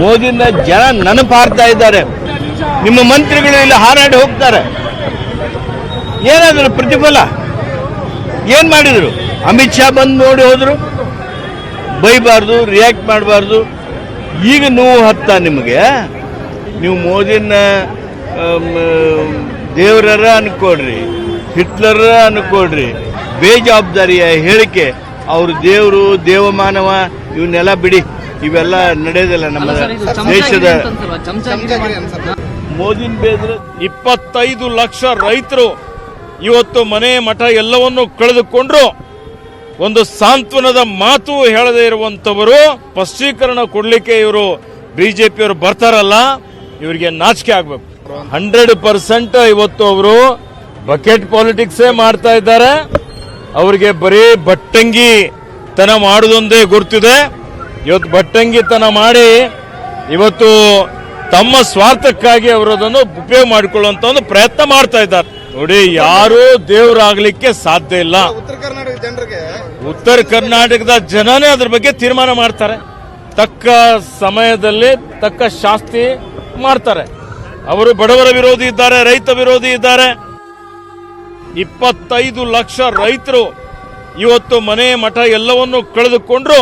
ಮೋದಿನ ಜನ ನೆನಪಾರ್ತಾ ಇದ್ದಾರೆ. ನಿಮ್ಮ ಮಂತ್ರಿಗಳು ಇಲ್ಲಿ ಹಾರಾಡಿ ಹೋಗ್ತಾರೆ. ಏನಾದರೂ ಪ್ರತಿಫಲ? ಏನ್ ಮಾಡಿದ್ರು? ಅಮಿತ್ ಶಾ ಬಂದು ನೋಡಿ ಹೋದರು. ಬೈಬಾರ್ದು ರಿಯಾಕ್ಟ್ ಮಾಡಬಾರ್ದು. ಈಗ ನೋವು ಹತ್ತ ನಿಮಗೆ. ನೀವು ಮೋದಿನ ದೇವರರ ಅನ್ಕೊಡ್ರಿ ಹಿಟ್ಲರ ಅನ್ಕೊಡ್ರಿ ಬೇಜವಾಬ್ದಾರಿಯ ಹೇಳಿಕೆ. ಅವರು ದೇವರು ದೇವಮಾನವ ಇವನ್ನೆಲ್ಲ ಬಿಡಿ. ಇವೆಲ್ಲ ನಡೆಯೋದಿಲ್ಲ ನಮ್ಮ ದೇಶದ ಮೋದಿನ ಬೇದ್ರೆ ಇಪ್ಪತ್ತೈದು ಲಕ್ಷ ರೈತರು ಇವತ್ತು ಮನೆ ಮಠ ಎಲ್ಲವನ್ನು ಕಳೆದುಕೊಂಡ್ರು. ಒಂದು ಸಾಂತ್ವನದ ಮಾತು ಹೇಳದೇ ಇರುವಂತವರು ಸ್ಪಷ್ಟೀಕರಣ ಕೊಡ್ಲಿಕ್ಕೆ ಇವರು ಬಿಜೆಪಿಯವರು ಬರ್ತಾರಲ್ಲ, ಇವರಿಗೆ ನಾಚಿಕೆ ಆಗ್ಬೇಕು. ಹಂಡ್ರೆಡ್ ಪರ್ಸೆಂಟ್ ಇವತ್ತು ಅವರು ಬಕೆಟ್ ಪಾಲಿಟಿಕ್ಸೇ ಮಾಡ್ತಾ ಇದ್ದಾರೆ. ಅವರಿಗೆ ಬರೀ ಬಟ್ಟಂಗಿ ತನ ಮಾಡೋದೊಂದೇ ಗುರ್ತಿದೆ. ಇವತ್ತು ಬಟ್ಟಂಗಿತನ ಮಾಡಿ ಇವತ್ತು ತಮ್ಮ ಸ್ವಾರ್ಥಕ್ಕಾಗಿ ಅವರು ಅದನ್ನು ಉಪಯೋಗ ಮಾಡಿಕೊಳ್ಳುವಂತ ಒಂದು ಪ್ರಯತ್ನ ಮಾಡ್ತಾ ಇದ್ದಾರೆ. ನೋಡಿ ಯಾರು ದೇವರಾಗ್ಲಿಕ್ಕೆ ಸಾಧ್ಯ ಇಲ್ಲ. ಉತ್ತರ ಕರ್ನಾಟಕ ಜನರಿಗೆ ಉತ್ತರ ಕರ್ನಾಟಕದ ಜನನೇ ಅದ್ರ ಬಗ್ಗೆ ತೀರ್ಮಾನ ಮಾಡ್ತಾರೆ. ತಕ್ಕ ಸಮಯದಲ್ಲಿ ತಕ್ಕ ಶಾಸ್ತಿ ಮಾಡ್ತಾರೆ. ಅವರು ಬಡವರ ವಿರೋಧಿ ಇದ್ದಾರೆ ರೈತ ವಿರೋಧಿ ಇದ್ದಾರೆ. ಇಪ್ಪತ್ತೈದು ಲಕ್ಷ ರೈತರು ಇವತ್ತು ಮನೆ ಮಠ ಎಲ್ಲವನ್ನು ಕಳೆದುಕೊಂಡ್ರು.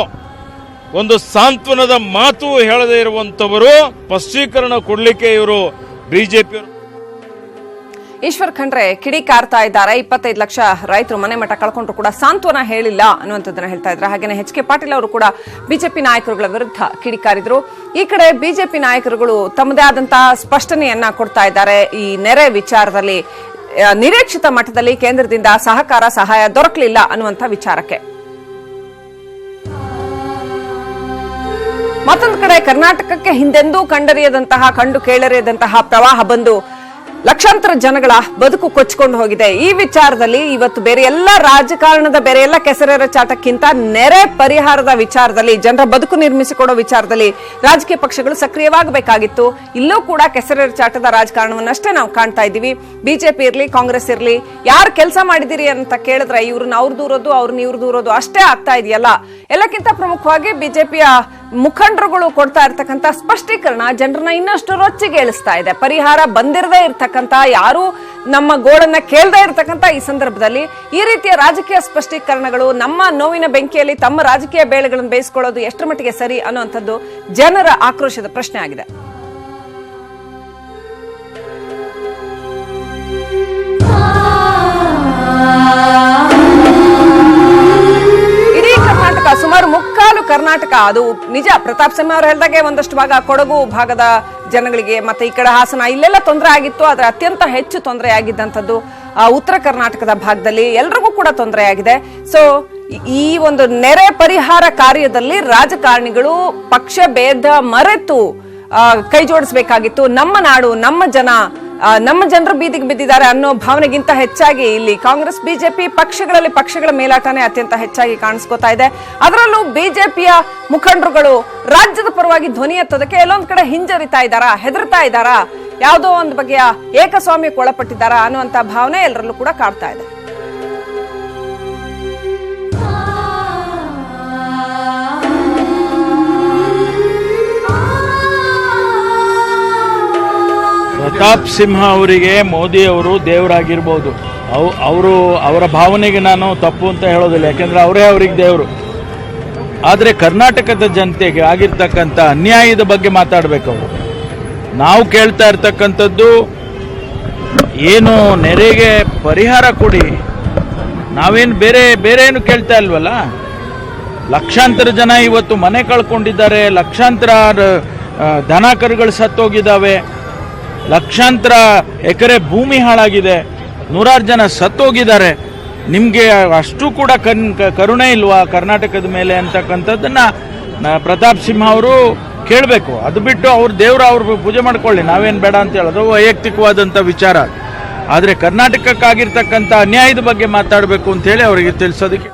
ಒಂದು ಸಾಂತ್ವನದ ಮಾತು ಹೇಳದೇ ಇರುವಂತವರು ಸ್ಪಷ್ಟೀಕರಣ ಕೊಡಲಿಕ್ಕೆ ಇವರು ಬಿಜೆಪಿ ಈಶ್ವರ್ ಖಂಡ್ರೆ ಕಿಡಿಕಾರ್ತಾ ಇದ್ದಾರೆ. ಇಪ್ಪತ್ತೈದು ಲಕ್ಷ ರೈತರು ಮನೆ ಮಠ ಕಳ್ಕೊಂಡ್ರು ಕೂಡ ಸಾಂತ್ವನ ಹೇಳಿಲ್ಲ ಅನ್ನುವಂಥದ್ದನ್ನ ಹೇಳ್ತಾ ಇದ್ದಾರೆ. ಹಾಗೇನೆ ಎಚ್ ಕೆ ಪಾಟೀಲ್ ಅವರು ಕೂಡ ಬಿಜೆಪಿ ನಾಯಕರುಗಳ ವಿರುದ್ಧ ಕಿಡಿಕಾರಿದ್ರು ಈ ಕಡೆ ಬಿಜೆಪಿ ನಾಯಕರುಗಳು ತಮ್ಮದೇ ಆದಂತಹ ಸ್ಪಷ್ಟನೆಯನ್ನ ಕೊಡ್ತಾ ಇದ್ದಾರೆ. ಈ ನೆರೆ ವಿಚಾರದಲ್ಲಿ ನಿರೀಕ್ಷಿತ ಮಟ್ಟದಲ್ಲಿ ಕೇಂದ್ರದಿಂದ ಸಹಕಾರ, ಸಹಾಯ ದೊರಕಲಿಲ್ಲ ಅನ್ನುವಂಥ ವಿಚಾರಕ್ಕೆ. ಮತ್ತೊಂದು ಕಡೆ ಕರ್ನಾಟಕಕ್ಕೆ ಹಿಂದೆಂದೂ ಕಂಡರಿಯದಂತಹ, ಕಂಡು ಕೇಳರಿಯದಂತಹ ಪ್ರವಾಹ ಬಂದು ಲಕ್ಷಾಂತರ ಜನಗಳ ಬದುಕು ಕೊಚ್ಚಿಕೊಂಡು ಹೋಗಿದೆ. ಈ ವಿಚಾರದಲ್ಲಿ ಇವತ್ತು ಬೇರೆ ಎಲ್ಲ ರಾಜಕಾರಣದ ಬೇರೆ ಎಲ್ಲ ಕೆಸರೆರ ಚಾಟಕ್ಕಿಂತ ನೆರೆ ಪರಿಹಾರದ ವಿಚಾರದಲ್ಲಿ, ಜನರ ಬದುಕು ನಿರ್ಮಿಸಿಕೊಡೋ ವಿಚಾರದಲ್ಲಿ ರಾಜಕೀಯ ಪಕ್ಷಗಳು ಸಕ್ರಿಯವಾಗಬೇಕಾಗಿತ್ತು. ಇಲ್ಲೂ ಕೂಡ ಕೆಸರೆರ ಚಾಟದ ರಾಜಕಾರಣವನ್ನಷ್ಟೇ ನಾವು ಕಾಣ್ತಾ ಇದ್ದೀವಿ. ಬಿಜೆಪಿ ಇರಲಿ, ಕಾಂಗ್ರೆಸ್ ಇರಲಿ, ಯಾರು ಕೆಲಸ ಮಾಡಿದಿರಿ ಅಂತ ಕೇಳಿದ್ರೆ ಇವ್ರನ್ನ ಅವ್ರು ದೂರೋದು ಅವ್ರನ್ನ ಇವ್ರು ದೂರೋದು ಅಷ್ಟೇ ಆಗ್ತಾ ಇದೆಯಲ್ಲ. ಎಲ್ಲಕ್ಕಿಂತ ಪ್ರಮುಖವಾಗಿ ಬಿಜೆಪಿಯ ಮುಖಂಡರುಗಳು ಕೊಡ್ತಾ ಇರ್ತಕ್ಕಂಥ ಸ್ಪಷ್ಟೀಕರಣ ಜನರನ್ನ ಇನ್ನಷ್ಟು ರೊಚ್ಚಿಗೇಳಿಸ್ತಾ ಇದೆ. ಪರಿಹಾರ ಬಂದಿರದೇ ಇರ್ತಕ್ಕಂಥ, ಯಾರು ನಮ್ಮ ಗೋಳನ್ನ ಕೇಳದೇ ಇರ್ತಕ್ಕಂಥ ಈ ಸಂದರ್ಭದಲ್ಲಿ ಈ ರೀತಿಯ ರಾಜಕೀಯ ಸ್ಪಷ್ಟೀಕರಣಗಳು ನಮ್ಮ ನೋವಿನ ಬೆಂಕಿಯಲ್ಲಿ ತಮ್ಮ ರಾಜಕೀಯ ಬೇಳೆಗಳನ್ನು ಬೇಯಿಸ್ಕೊಳ್ಳೋದು ಎಷ್ಟರ ಮಟ್ಟಿಗೆ ಸರಿ ಅನ್ನುವಂಥದ್ದು ಜನರ ಆಕ್ರೋಶದ ಪ್ರಶ್ನೆ ಆಗಿದೆ. ಸುಮಾರು ಮುಕ್ಕಾಲು ಕರ್ನಾಟಕ, ಅದು ನಿಜ, ಪ್ರತಾಪ್ ಸಿಂಹ ಅವರು ಹೇಳಿದಾಗೆ ಒಂದಷ್ಟು ಭಾಗ ಕೊಡಗು ಭಾಗದ ಜನಗಳಿಗೆ, ಮತ್ತೆ ಈ ಕಡೆ ಹಾಸನ, ಇಲ್ಲೆಲ್ಲ ತೊಂದರೆ ಆಗಿತ್ತು, ಆದ್ರೆ ಅತ್ಯಂತ ಹೆಚ್ಚು ತೊಂದರೆ ಆಗಿದ್ದಂಥದ್ದು ಉತ್ತರ ಕರ್ನಾಟಕದ ಭಾಗದಲ್ಲಿ ಎಲ್ರಿಗೂ ಕೂಡ ತೊಂದರೆ ಆಗಿದೆ ಸೊ ಈ ಒಂದು ನೆರೆ ಪರಿಹಾರ ಕಾರ್ಯದಲ್ಲಿ ರಾಜಕಾರಣಿಗಳು ಪಕ್ಷ ಭೇದ ಮರೆತು ಕೈ ಜೋಡಿಸಬೇಕಾಗಿತ್ತು. ನಮ್ಮ ನಾಡು, ನಮ್ಮ ಜನ ನಮ್ಮ ಜನರು ಬೀದಿಗೆ ಬಿದ್ದಿದ್ದಾರೆ ಅನ್ನೋ ಭಾವನೆಗಿಂತ ಹೆಚ್ಚಾಗಿ ಇಲ್ಲಿ ಕಾಂಗ್ರೆಸ್, ಬಿಜೆಪಿ ಪಕ್ಷಗಳಲ್ಲಿ ಪಕ್ಷಗಳ ಮೇಲಾಟನೇ ಅತ್ಯಂತ ಹೆಚ್ಚಾಗಿ ಕಾಣಿಸ್ಕೋತಾ ಇದೆ. ಅದರಲ್ಲೂ ಬಿಜೆಪಿಯ ಮುಖಂಡರುಗಳು ರಾಜ್ಯದ ಪರವಾಗಿ ಧ್ವನಿ ಎತ್ತೋದಕ್ಕೆ ಎಲ್ಲೊಂದ್ ಕಡೆ ಹಿಂಜರಿತಾ ಇದ್ದಾರಾ, ಹೆದರ್ತಾ ಇದ್ದಾರಾ, ಯಾವುದೋ ಒಂದು ಬಗೆಯ ಏಕಸ್ವಾಮ್ಯಕ್ಕೆ ಒಳಪಟ್ಟಿದ್ದಾರಾ ಅನ್ನುವಂತ ಭಾವನೆ ಎಲ್ಲರಲ್ಲೂ ಕೂಡ ಕಾಡ್ತಾ ಇದೆ. ಪ್ರತಾಪ್ ಸಿಂಹ ಅವರಿಗೆ ಮೋದಿ ಅವರು ದೇವರಾಗಿರ್ಬೋದು. ಅವು, ಅವರು ಅವರ ಭಾವನೆಗೆ ನಾನು ತಪ್ಪು ಅಂತ ಹೇಳೋದಿಲ್ಲ, ಯಾಕೆಂದ್ರೆ ಅವರೇ ಅವ್ರಿಗೆ ದೇವರು. ಆದರೆ ಕರ್ನಾಟಕದ ಜನತೆಗೆ ಆಗಿರ್ತಕ್ಕಂಥ ಅನ್ಯಾಯದ ಬಗ್ಗೆ ಮಾತಾಡಬೇಕು ಅವರು. ನಾವು ಕೇಳ್ತಾ ಇರ್ತಕ್ಕಂಥದ್ದು, ಏನು ನೆರೆಗೆ ಪರಿಹಾರ ಕೊಡಿ. ನಾವೇನು ಬೇರೆ ಬೇರೆ ಏನು ಕೇಳ್ತಾ ಇಲ್ವಲ್ಲ? ಲಕ್ಷಾಂತರ ಜನ ಇವತ್ತು ಮನೆ ಕಳ್ಕೊಂಡಿದ್ದಾರೆ, ಲಕ್ಷಾಂತರ ದನ ಕರುಗಳು ಸತ್ತೋಗಿದ್ದಾವೆ. ಲಕ್ಷಾಂತರ ಎಕರೆ ಭೂಮಿ ಹಾಳಾಗಿದೆ. ನೂರಾರು ಜನ ಸತ್ತೋಗಿದ್ದಾರೆ. ನಿಮಗೆ ಅಷ್ಟು ಕೂಡ ಕನ್ ಕರುಣೆ ಇಲ್ವಾ ಕರ್ನಾಟಕದ ಮೇಲೆ ಅಂತಕ್ಕಂಥದ್ದನ್ನ ಪ್ರತಾಪ್ ಸಿಂಹ ಅವರು ಕೇಳಬೇಕು. ಅದು ಬಿಟ್ಟು ಅವ್ರ ದೇವ್ರ ಅವ್ರ ಪೂಜೆ ಮಾಡ್ಕೊಳ್ಳಿ. ನಾವೇನು ಬೇಡ ಅಂತ ಹೇಳೋದು ವೈಯಕ್ತಿಕವಾದಂಥ ವಿಚಾರ. ಆದರೆ ಕರ್ನಾಟಕಕ್ಕಾಗಿರ್ತಕ್ಕಂಥ ಅನ್ಯಾಯದ ಬಗ್ಗೆ ಮಾತಾಡಬೇಕು ಅಂತ ಹೇಳಿ ಅವರಿಗೆ ತಿಳಿಸೋದಕ್ಕೆ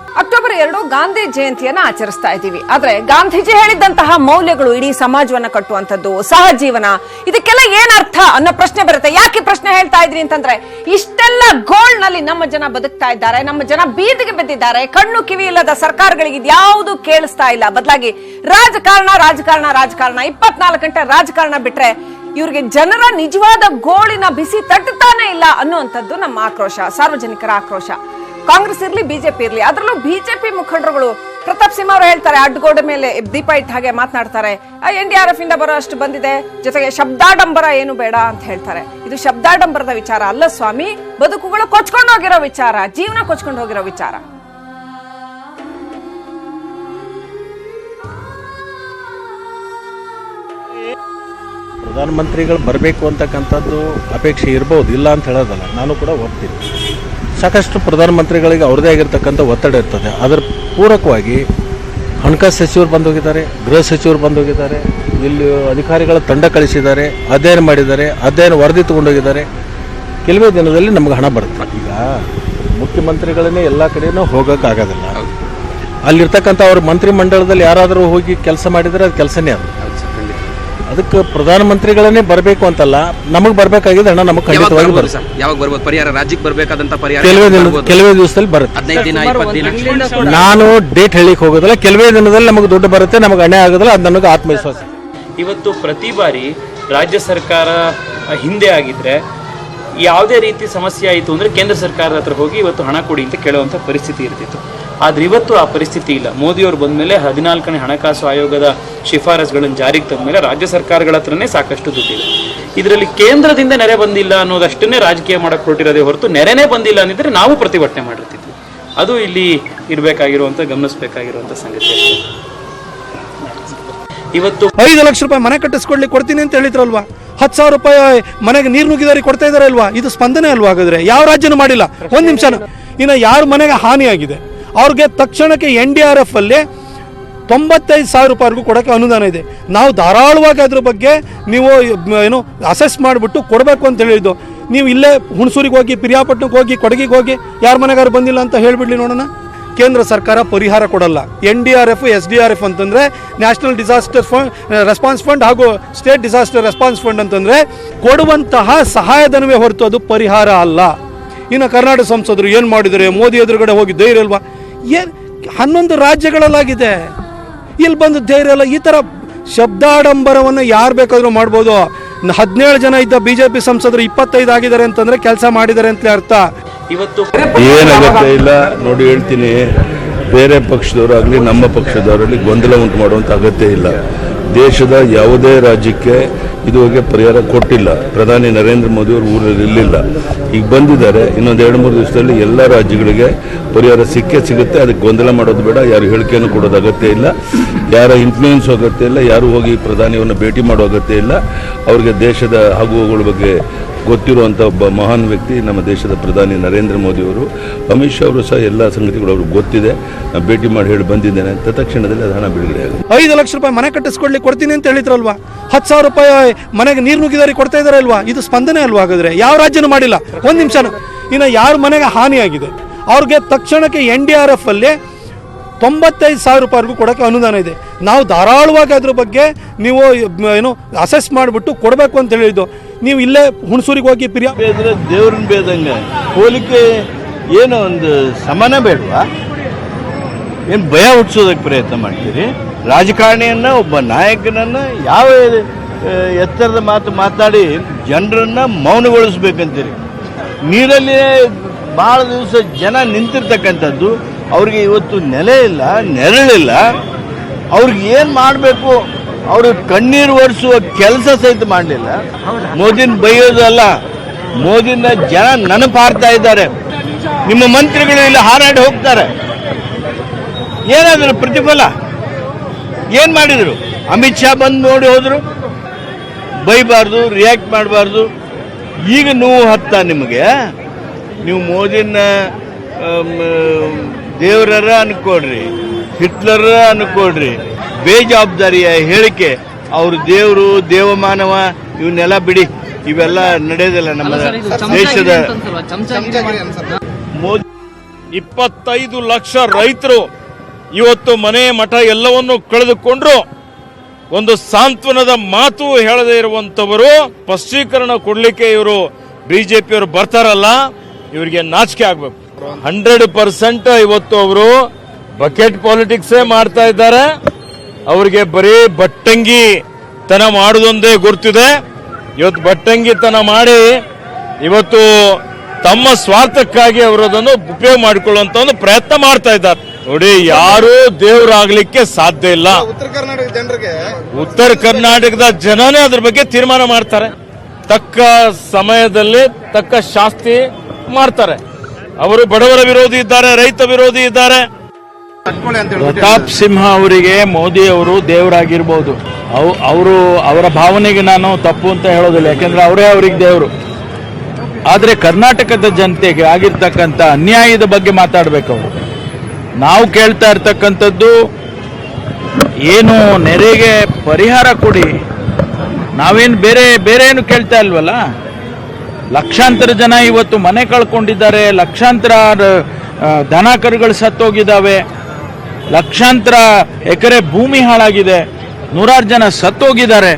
ಎರಡು ಗಾಂಧಿ ಜಯಂತಿಯನ್ನ ಆಚರಿಸ್ತಾ ಇದ್ದೀವಿ. ಆದ್ರೆ ಗಾಂಧೀಜಿ ಹೇಳಿದಂತಹ ಮೌಲ್ಯಗಳು ಇಡೀ ಸಮಾಜವನ್ನ ಕಟ್ಟುವಂಥದ್ದು ಸಹಜೀವನ ಇದಕ್ಕೆಲ್ಲ ಏನ್ ಅರ್ಥ ಅನ್ನೋ ಪ್ರಶ್ನೆ ಬರುತ್ತೆ. ಯಾಕೆ ಪ್ರಶ್ನೆ ಹೇಳ್ತಾ ಇದ್ರಿ ಅಂತಂದ್ರೆ, ಇಷ್ಟೆಲ್ಲ ಗೋಲ್ಡ್ನಲ್ಲಿ ನಮ್ಮ ಜನ ಬದುಕ್ತಾ ಇದ್ದಾರೆ, ನಮ್ಮ ಜನ ಬೀದಿಗೆ ಬಿದ್ದಿದ್ದಾರೆ, ಕಣ್ಣು ಕಿವಿ ಇಲ್ಲದ ಸರ್ಕಾರಗಳಿಗೆ ಇದ್ಯಾವುದು ಕೇಳಿಸ್ತಾ ಇಲ್ಲ. ಬದಲಾಗಿ ರಾಜಕಾರಣ ರಾಜಕಾರಣ ರಾಜಕಾರಣ. ಇಪ್ಪತ್ನಾಲ್ಕು ಗಂಟೆ ರಾಜಕಾರಣ ಬಿಟ್ರೆ ಇವರಿಗೆ ಜನರ ನಿಜವಾದ ಗೋಳಿನ ಬಿಸಿ ತಟ್ಟುತ್ತಾನೆ ಇಲ್ಲ ಅನ್ನುವಂಥದ್ದು ನಮ್ಮ ಆಕ್ರೋಶ, ಸಾರ್ವಜನಿಕರ ಆಕ್ರೋಶ. ಕಾಂಗ್ರೆಸ್ ಇರ್ಲಿ, ಬಿಜೆಪಿ ಇರ್ಲಿ, ಅದರಲ್ಲೂ ಬಿಜೆಪಿ ಮುಖಂಡರುಗಳು. ಪ್ರತಾಪ್ ಸಿಂಹ ಅವರು ಹೇಳ್ತಾರೆ ಅಡ್ಗೋಡೆ ಮೇಲೆ ದೀಪ ಇಟ್ಟ ಹಾಗೆ ಮಾತನಾಡ್ತಾರೆ. ಎನ್ ಡಿ ಆರ್ ಎಫ್ ಇಂದ ಬರೋ ಅಷ್ಟು ಬಂದಿದೆ. ಜೊತೆಗೆ ಶಬ್ದಾಡಂಬರ ಏನು ಬೇಡ ಅಂತ ಹೇಳ್ತಾರೆ. ಇದು ಶಬ್ದಾಡಂಬರದ ವಿಚಾರ ಅಲ್ಲ ಸ್ವಾಮಿ. ಬದುಕುಗಳು ಕೊಚ್ಕೊಂಡು ಹೋಗಿರೋ ವಿಚಾರ, ಜೀವನ ಕೊಚ್ಕೊಂಡು ಹೋಗಿರೋ ವಿಚಾರ. ಪ್ರಧಾನಮಂತ್ರಿಗಳು ಬರಬೇಕು ಅಂತಕ್ಕಂಥದ್ದು ಅಪೇಕ್ಷೆ ಇರ್ಬೋದು, ಇಲ್ಲ ಅಂತ ಹೇಳೋದಲ್ಲ. ನಾನು ಕೂಡ ಒಪ್ತೀನಿ. ಸಾಕಷ್ಟು ಪ್ರಧಾನಮಂತ್ರಿಗಳಿಗೆ ಅವ್ರದೇ ಆಗಿರ್ತಕ್ಕಂಥ ಒತ್ತಡ ಇರ್ತದೆ. ಅದರ ಪೂರಕವಾಗಿ ಹಣಕಾಸು ಸಚಿವರು ಬಂದೋಗಿದ್ದಾರೆ ಗೃಹ ಸಚಿವರು ಬಂದೋಗಿದ್ದಾರೆ ಇಲ್ಲಿ ಅಧಿಕಾರಿಗಳ ತಂಡ ಕಳಿಸಿದ್ದಾರೆ ಅಧ್ಯಯನ ಮಾಡಿದ್ದಾರೆ ಅಧ್ಯಯನ ವರದಿ ತೊಗೊಂಡೋಗಿದ್ದಾರೆ. ಕೆಲವೇ ದಿನದಲ್ಲಿ ನಮಗೆ ಹಣ ಬರುತ್ತೆ. ಈಗ ಮುಖ್ಯಮಂತ್ರಿಗಳನ್ನೇ ಎಲ್ಲ ಕಡೆಯೂ ಹೋಗೋಕ್ಕಾಗೋದಿಲ್ಲ. ಅಲ್ಲಿರ್ತಕ್ಕಂಥ ಅವ್ರ ಮಂತ್ರಿಮಂಡಲದಲ್ಲಿ ಯಾರಾದರೂ ಹೋಗಿ ಕೆಲಸ ಮಾಡಿದರೆ ಅದು ಕೆಲಸನೇ ಅದು. ಅದಕ್ಕೆ ಪ್ರಧಾನಮಂತ್ರಿಗಳನ್ನೇ ಬರಬೇಕು ಅಂತಲ್ಲ ನಮಗೆ ಬರಬೇಕಾಗಿದೆ ಹಣ ನಮಗೆ ಖಂಡಿತವಾಗಿ ಬರುತ್ತೆ. ಸರ್? ಯಾವಾಗ ಬರ್ಬೋದು? ಪರಿಹಾರ ರಾಜ್ಯಕ್ಕೆ ಬರಬೇಕಾದಂತ ಪರಿಹಾರ ಕೆಲವೇ ದಿನ ಬರ್ಬೋದು? ಕೆಲವೇ ದಿವಸದಲ್ಲಿ ಬರುತ್ತೆ. ಹದಿನೈದು ದಿನ ಇಪ್ಪತ್ತು ದಿನ? ನಾನು ಡೇಟ್ ಹೇಳಿಕ್ ಹೋಗೋದಿಲ್ಲ ಕೆಲವೇ ದಿನದಲ್ಲಿ ನಮಗೆ ದುಡ್ಡು ಬರುತ್ತೆ ನಮಗೆ ಹಣ ಆಗೋದಿಲ್ಲ ಅದು ನನಗೆ ಆತ್ಮವಿಶ್ವಾಸ. ಇವತ್ತು ಪ್ರತಿ ಬಾರಿ ರಾಜ್ಯ ಸರ್ಕಾರ ಹಿಂದೆ ಆಗಿದ್ರೆ ಯಾವುದೇ ರೀತಿ ಸಮಸ್ಯೆ ಆಯಿತು ಅಂದರೆ ಕೇಂದ್ರ ಸರ್ಕಾರದ ಹತ್ರ ಹೋಗಿ ಇವತ್ತು ಹಣ ಕೊಡಿ ಅಂತ ಕೇಳುವಂಥ ಪರಿಸ್ಥಿತಿ ಇರ್ತಿತ್ತು. ಆದರೆ ಇವತ್ತು ಆ ಪರಿಸ್ಥಿತಿ ಇಲ್ಲ. ಮೋದಿಯವರು ಬಂದ ಮೇಲೆ ಹದಿನಾಲ್ಕನೇ ಹಣಕಾಸು ಆಯೋಗದ ಶಿಫಾರಸುಗಳನ್ನು ಜಾರಿಗೆ ತಂದ ಮೇಲೆ ರಾಜ್ಯ ಸರ್ಕಾರಗಳ ಹತ್ರನೇ ಸಾಕಷ್ಟು ದುಡ್ಡಿದೆ. ಇದರಲ್ಲಿ ಕೇಂದ್ರದಿಂದ ನೆರೆ ಬಂದಿಲ್ಲ ಅನ್ನೋದಷ್ಟನ್ನೇ ರಾಜಕೀಯ ಮಾಡಕ್ಕೆ ಹೊರಟಿರೋದೇ ಹೊರತು ನೆರೆನೇ ಬಂದಿಲ್ಲ ಅಂದಿದ್ರೆ ನಾವು ಪ್ರತಿಭಟನೆ ಮಾಡಿರ್ತಿದ್ವಿ. ಅದು ಇಲ್ಲಿ ಇರಬೇಕಾಗಿರುವಂಥ ಗಮನಿಸಬೇಕಾಗಿರುವಂಥ ಸಂಗತಿ ಇವತ್ತು ಐದು ಲಕ್ಷ ರೂಪಾಯಿ ಮನೆ ಕಟ್ಟಿಸ್ಕೊಡ್ಲಿಕ್ಕೆ ಕೊಡ್ತೀನಿ ಅಂತ ಹೇಳಿದ್ರಲ್ವಾ? ಹತ್ತು ಸಾವಿರ ರೂಪಾಯಿ ಮನೆಗೆ ನೀರು ನುಗ್ಗಿದಾರಿ ಕೊಡ್ತಾ ಇದಾರೆ ಅಲ್ವಾ? ಇದು ಸ್ಪಂದನೆ ಅಲ್ವಾ ಹಾಗಾದ್ರೆ? ಯಾವ ರಾಜ್ಯನೂ ಮಾಡಿಲ್ಲ. ಒಂದು ನಿಮಿಷ ಇನ್ನು ಯಾರ ಮನೆಗೆ ಹಾನಿಯಾಗಿದೆ? ಅವ್ರಿಗೆ ತಕ್ಷಣಕ್ಕೆ ಎನ್ ಡಿ ಆರ್ ಎಫ್ ಅಲ್ಲಿ ತೊಂಬತ್ತೈದು ಸಾವಿರ ರೂಪಾಯಿಗೂ ಕೊಡೋಕ್ಕೆ ಅನುದಾನ ಇದೆ. ನಾವು ಧಾರಾಳವಾಗಿ ಅದ್ರ ಬಗ್ಗೆ ನೀವು ಏನು ಅಸೆಸ್ ಮಾಡಿಬಿಟ್ಟು ಕೊಡಬೇಕು ಅಂತ ಹೇಳಿದ್ದು. ನೀವು ಇಲ್ಲೇ ಹುಣಸೂರಿಗೆ ಹೋಗಿ ಪಿರಿಯಾಪಟ್ಟಣಕ್ಕೆ ಹೋಗಿ ಕೊಡಗಿಗೆ ಹೋಗಿ ಯಾರ ಮನೆಗಾರು ಬಂದಿಲ್ಲ ಅಂತ ಹೇಳಿಬಿಡ್ಲಿ ನೋಡೋಣ. ಕೇಂದ್ರ ಸರ್ಕಾರ ಪರಿಹಾರ ಕೊಡಲ್ಲ. N D R F, S D R F ಅಂತಂದ್ರೆ national disaster fund response fund ಹಾಗೂ ಸ್ಟೇಟ್ ಡಿಸಾಸ್ಟರ್ ರೆಸ್ಪಾನ್ಸ್ ಫಂಡ್ ಅಂತಂದ್ರೆ ಕೊಡುವಂತಹ ಸಹಾಯಧನವೇ ಹೊರತು ಅದು ಪರಿಹಾರ ಅಲ್ಲ. ಇನ್ನು ಕರ್ನಾಟಕ ಸಂಸದರು ಏನು ಮಾಡಿದರೆ ಮೋದಿ ಎದುರುಗಡೆ ಹೋಗಿ ಧೈರ್ಯ ಇಲ್ವಾ? ಏನು ಹನ್ನೊಂದು ರಾಜ್ಯಗಳಲ್ಲಾಗಿದೆ. ಇಲ್ಲಿ ಬಂದು ಧೈರ್ಯ ಇಲ್ಲ. ಈ ಥರ ಶಬ್ದಾಡಂಬರವನ್ನು ಯಾರು ಬೇಕಾದರೂ ಮಾಡ್ಬೋದು. ಹದಿನೇಳು ಜನ ಇದ್ದ ಬಿ ಜೆ ಪಿ ಸಂಸದರು ಇಪ್ಪತ್ತೈದು ಆಗಿದ್ದಾರೆ ಅಂತಂದ್ರೆ ಕೆಲಸ ಮಾಡಿದ್ದಾರೆ ಅಂತಲೇ ಅರ್ಥ. ಇವತ್ತು ಏನಾಗುತ್ತೆ ಇಲ್ಲ, ನೋಡಿ ಹೇಳ್ತೀನಿ. ಬೇರೆ ಪಕ್ಷದವರಾಗಲಿ ನಮ್ಮ ಪಕ್ಷದವರಲ್ಲಿ ಗೊಂದಲ ಉಂಟು ಮಾಡುವಂಥ ಅಗತ್ಯ ಇಲ್ಲ. ದೇಶದ ಯಾವುದೇ ರಾಜ್ಯಕ್ಕೆ ಇದುವರೆಗೆ ಪರಿಹಾರ ಕೊಟ್ಟಿಲ್ಲ. ಪ್ರಧಾನಿ ನರೇಂದ್ರ ಮೋದಿ ಅವರು ಊರಲ್ಲಿ ಇರಲಿಲ್ಲ. ಈಗ ಬಂದಿದ್ದಾರೆ, ಇನ್ನೊಂದು ಎರಡು, ಮೂರು ದಿವಸದಲ್ಲಿ ಎಲ್ಲ ರಾಜ್ಯಗಳಿಗೆ ಪರಿಹಾರ ಸಿಕ್ಕೇ ಸಿಗುತ್ತೆ. ಅದಕ್ಕೆ ಗೊಂದಲ ಮಾಡೋದು ಬೇಡ, ಯಾರು ಹೇಳಿಕೆಯನ್ನು ಕೊಡೋದು ಅಗತ್ಯ ಇಲ್ಲ. ಯಾರ ಇನ್ಫ್ಲೂಯೆನ್ಸ್ ಅಗತ್ಯ ಇಲ್ಲ, ಯಾರು ಹೋಗಿ ಪ್ರಧಾನಿಯವನ್ನ ಭೇಟಿ ಮಾಡೋ ಅಗತ್ಯ ಇಲ್ಲ. ಅವರಿಗೆ ದೇಶದ ಆಗುವಗಳ ಬಗ್ಗೆ ಗೊತ್ತಿರುವಂಥ ಒಬ್ಬ ಮಹಾನ್ ವ್ಯಕ್ತಿ ನಮ್ಮ ದೇಶದ ಪ್ರಧಾನಿ ನರೇಂದ್ರ ಮೋದಿ ಅವರು. ಅಮಿತ್ ಶಾ ಅವರು ಸಹ ಎಲ್ಲ ಸಂಗತಿಗಳು ಅವ್ರಿಗೆ ಗೊತ್ತಿದೆ. ಭೇಟಿ ಮಾಡಿ ಹೇಳಿ ಬಂದಿದ್ದೇನೆ. ಅಂತ ತಕ್ಷಣದಲ್ಲಿ ಅದು ಹಣ ಬಿಡುಗಡೆ ಆಗುತ್ತೆ. ಐದು ಲಕ್ಷ ರೂಪಾಯಿ ಮನೆ ಕಟ್ಟಿಸ್ಕೊಡ್ಲಿಕ್ಕೆ ಕೊಡ್ತೀನಿ ಅಂತ ಹೇಳಿದ್ರಲ್ವಾ? ಹತ್ತು ಸಾವಿರ ರೂಪಾಯಿ ಮನೆಗೆ ನೀರು ನುಗ್ಗಿದಾರಿ ಕೊಡ್ತಾ ಇದಾರೆ ಅಲ್ವಾ ಇದು ಸ್ಪಂದನೆ ಅಲ್ವಾ ಹಾಗಾದ್ರೆ? ಯಾವ ರಾಜ್ಯನೂ ಮಾಡಿಲ್ಲ. ಒಂದು ನಿಮಿಷ ಇನ್ನು ಯಾರ ಮನೆಗೆ ಹಾನಿಯಾಗಿದೆ? ಅವ್ರಿಗೆ ತಕ್ಷಣಕ್ಕೆ ಎನ್ ಡಿ ಆರ್ ಎಫ್ ಅಲ್ಲಿ ತೊಂಬತ್ತೈದು ಸಾವಿರ ರೂಪಾಯಿವರೆಗೂ ಕೊಡೋಕ್ಕೆ ಅನುದಾನ ಇದೆ. ನಾವು ಧಾರಾಳವಾಗಿ ಅದ್ರ ಬಗ್ಗೆ ನೀವು, ಏನು ಅಸೆಸ್ ಮಾಡಿಬಿಟ್ಟು ಕೊಡಬೇಕು ಅಂತ ಹೇಳಿದ್ದು. ನೀವು ಇಲ್ಲೇ ಹುಣಸೂರಿಗೆ ಹೋಗಿ ಪ್ರಿಯ ಬೇದ್ರೆ ದೇವ್ರನ್ನ ಬೇದಂಗೆ. ಹೋಲಿಕೆ ಏನು ಒಂದು ಸಮಾನ ಬೇಡವಾ? ಏನು ಭಯ ಹುಟ್ಟಿಸೋದಕ್ಕೆ ಪ್ರಯತ್ನ ಮಾಡ್ತೀರಿ? ರಾಜಕಾರಣಿಯನ್ನು, ಒಬ್ಬ ನಾಯಕನನ್ನು ಯಾವ ಎತ್ತರದ ಮಾತು ಮಾತಾಡಿ ಜನರನ್ನು ಮೌನಗೊಳಿಸ್ಬೇಕಂತೀರಿ. ನೀರಲ್ಲಿ ಭಾಳ ದಿವಸ ಜನ ನಿಂತಿರ್ತಕ್ಕಂಥದ್ದು ಅವ್ರಿಗೆ ಇವತ್ತು ನೆಲೆ ಇಲ್ಲ ನೆರಳಿಲ್ಲ. ಅವ್ರಿಗೆ ಏನು ಮಾಡಬೇಕು? ಅವರು ಕಣ್ಣೀರು ಒರೆಸುವ ಕೆಲಸ ಸಹಿತ ಮಾಡಲಿಲ್ಲ. ಮೋದಿನ ಬೈಯೋದಲ್ಲ ಮೋದಿನ ಜನ ನೆನಪಾರ್ತಾ ಇದ್ದಾರೆ. ನಿಮ್ಮ ಮಂತ್ರಿಗಳು ಇಲ್ಲಿ ಹಾರಾಡಿ ಹೋಗ್ತಾರೆ. ಏನಾದ್ರು ಪ್ರತಿಫಲ? ಏನು ಮಾಡಿದರು? ಅಮಿತ್ ಶಾ ಬಂದು ನೋಡಿ ಹೋದರು. ಬೈಬಾರ್ದು ರಿಯಾಕ್ಟ್ ಮಾಡಬಾರ್ದು. ಈಗ ನೋವು ಹತ್ತ ನಿಮಗೆ? ನೀವು ಮೋದಿನ ದೇವರರ ಅನ್ಕೊಡ್ರಿ ಹಿಟ್ಲರ ಅನ್ಕೊಡ್ರಿ ಬೇಜವಾಬ್ದಾರಿಯ ಹೇಳಿಕೆ. ಅವರು ದೇವರು ದೇವಮಾನವ ಇವನ್ನೆಲ್ಲ ಬಿಡಿ. ಇವೆಲ್ಲ ನಡೆಯೋದಿಲ್ಲ ನಮ್ಮ ದೇಶದ ಮೋದಿ ಇಪ್ಪತ್ತೈದು ಲಕ್ಷ ರೈತರು ಇವತ್ತು ಮನೆ ಮಠ ಎಲ್ಲವನ್ನು ಕಳೆದುಕೊಂಡ್ರು. ಒಂದು ಸಾಂತ್ವನದ ಮಾತು ಹೇಳದೇ ಇರುವಂತವರು ಸ್ಪಷ್ಟೀಕರಣ ಕೊಡ್ಲಿಕ್ಕೆ ಇವರು ಬಿಜೆಪಿಯವರು ಬರ್ತಾರಲ್ಲ ಇವರಿಗೆ ನಾಚಿಕೆ ಆಗ್ಬೇಕು. ಹಂಡ್ರೆಡ್ ಪರ್ಸೆಂಟ್ ಇವತ್ತು ಅವರು ಬಕೆಟ್ ಪಾಲಿಟಿಕ್ಸೇ ಮಾಡ್ತಾ ಇದ್ದಾರೆ. ಅವರಿಗೆ ಬರೀ ಬಟ್ಟಂಗಿ ತನ ಮಾಡೋದೊಂದೇ ಗುರ್ತಿದೆ. ಇವತ್ತು ಬಟ್ಟಂಗಿ ತನ ಮಾಡಿ ಇವತ್ತು ತಮ್ಮ ಸ್ವಾರ್ಥಕ್ಕಾಗಿ ಅವರು ಅದನ್ನು ಉಪಯೋಗ ಮಾಡಿಕೊಳ್ಳುವಂತ ಒಂದು ಪ್ರಯತ್ನ ಮಾಡ್ತಾ ಇದ್ದಾರೆ. ನೋಡಿ ಯಾರು ದೇವರಾಗ್ಲಿಕ್ಕೆ ಸಾಧ್ಯ ಇಲ್ಲ. ಉತ್ತರ ಕರ್ನಾಟಕ ಜನರಿಗೆ ಉತ್ತರ ಕರ್ನಾಟಕದ ಜನನೇ ಅದ್ರ ಬಗ್ಗೆ ತೀರ್ಮಾನ ಮಾಡ್ತಾರೆ. ತಕ್ಕ ಸಮಯದಲ್ಲಿ ತಕ್ಕ ಶಾಸ್ತಿ ಮಾಡ್ತಾರೆ. ಅವರು ಬಡವರ ವಿರೋಧಿ ಇದ್ದಾರೆ ರೈತ ವಿರೋಧಿ ಇದ್ದಾರೆ. ಪ್ರತಾಪ್ ಸಿಂಹ ಅವರಿಗೆ ಮೋದಿ ಅವರು ದೇವರಾಗಿರ್ಬೋದು. ಅವ್ ಅವರು ಅವರ ಭಾವನೆಗೆ ನಾನು ತಪ್ಪು ಅಂತ ಹೇಳೋದಿಲ್ಲ ಯಾಕಂದ್ರೆ ಅವರೇ ಅವ್ರಿಗೆ ದೇವರು. ಆದರೆ ಕರ್ನಾಟಕದ ಜನತೆಗೆ ಆಗಿರ್ತಕ್ಕಂಥ ಅನ್ಯಾಯದ ಬಗ್ಗೆ ಮಾತಾಡಬೇಕು ಅವರು. ನಾವು ಕೇಳ್ತಾ ಇರ್ತಕ್ಕಂಥದ್ದು ಏನು ನೆರೆಗೆ ಪರಿಹಾರ ಕೊಡಿ. ನಾವೇನು ಬೇರೆ ಬೇರೆ ಏನು ಕೇಳ್ತಾ ಇಲ್ವಲ್ಲ? ಲಕ್ಷಾಂತರ ಜನ ಇವತ್ತು ಮನೆ ಕಳ್ಕೊಂಡಿದ್ದಾರೆ. ಲಕ್ಷಾಂತರ ದನ ಕರುಗಳು ಸತ್ತೋಗಿದ್ದಾವೆ. ಲಕ್ಷಾಂತರ ಎಕರೆ ಭೂಮಿ ಹಾಳಾಗಿದೆ. ನೂರಾರು ಜನ ಸತ್ತೋಗಿದ್ದಾರೆ.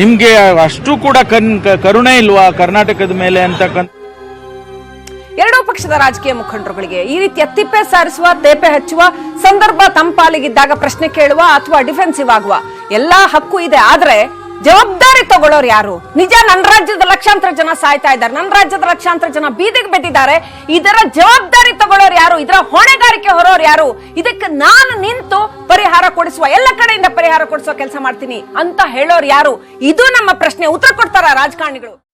ನಿಮ್ಗೆ ಅಷ್ಟು ಕೂಡ ಕರುಣೆ ಇಲ್ವಾ ಕರ್ನಾಟಕದ ಮೇಲೆ ಅಂತಕ್ಕಂಥ ಎರಡೂ ಪಕ್ಷದ ರಾಜಕೀಯ ಮುಖಂಡರುಗಳಿಗೆ ಈ ರೀತಿಯ ತಿಪ್ಪೆ ಸಾರಿಸುವ, ತೇಪೆ ಹಚ್ಚುವ, ಸಂದರ್ಭ ತಂಪಾಲಿಗಿದ್ದಾಗ ಪ್ರಶ್ನೆ ಕೇಳುವ ಅಥವಾ ಡಿಫೆನ್ಸಿವ್ ಆಗುವ ಎಲ್ಲಾ ಹಕ್ಕು ಇದೆ. ಆದ್ರೆ ಜವಾಬ್ದಾರಿ ತಗೊಳ್ಳೋರು ಯಾರು? ನಿಜ ನನ್ನ ರಾಜ್ಯದ ಲಕ್ಷಾಂತರ ಜನ ಸಾಯ್ತಾ ಇದ್ದಾರೆ. ನನ್ನ ರಾಜ್ಯದ ಲಕ್ಷಾಂತರ ಜನ ಬೀದಿಗೆ ಬಿದ್ದಿದ್ದಾರೆ. ಇದರ ಜವಾಬ್ದಾರಿ ತಗೊಳ್ಳೋರು ಯಾರು? ಇದರ ಹೊಣೆಗಾರಿಕೆ ಹೊರೋರು ಯಾರು? ಇದಕ್ಕೆ ನಾನು ನಿಂತು ಪರಿಹಾರ ಕೊಡಿಸುವ, ಎಲ್ಲ ಕಡೆಯಿಂದ ಪರಿಹಾರ ಕೊಡಿಸುವ ಕೆಲಸ ಮಾಡ್ತೀನಿ ಅಂತ ಹೇಳೋರು ಯಾರು? ಇದು ನಮ್ಮ ಪ್ರಶ್ನೆ. ಉತ್ತರ ಕೊಡ್ತಾರ ರಾಜಕಾರಣಿಗಳು?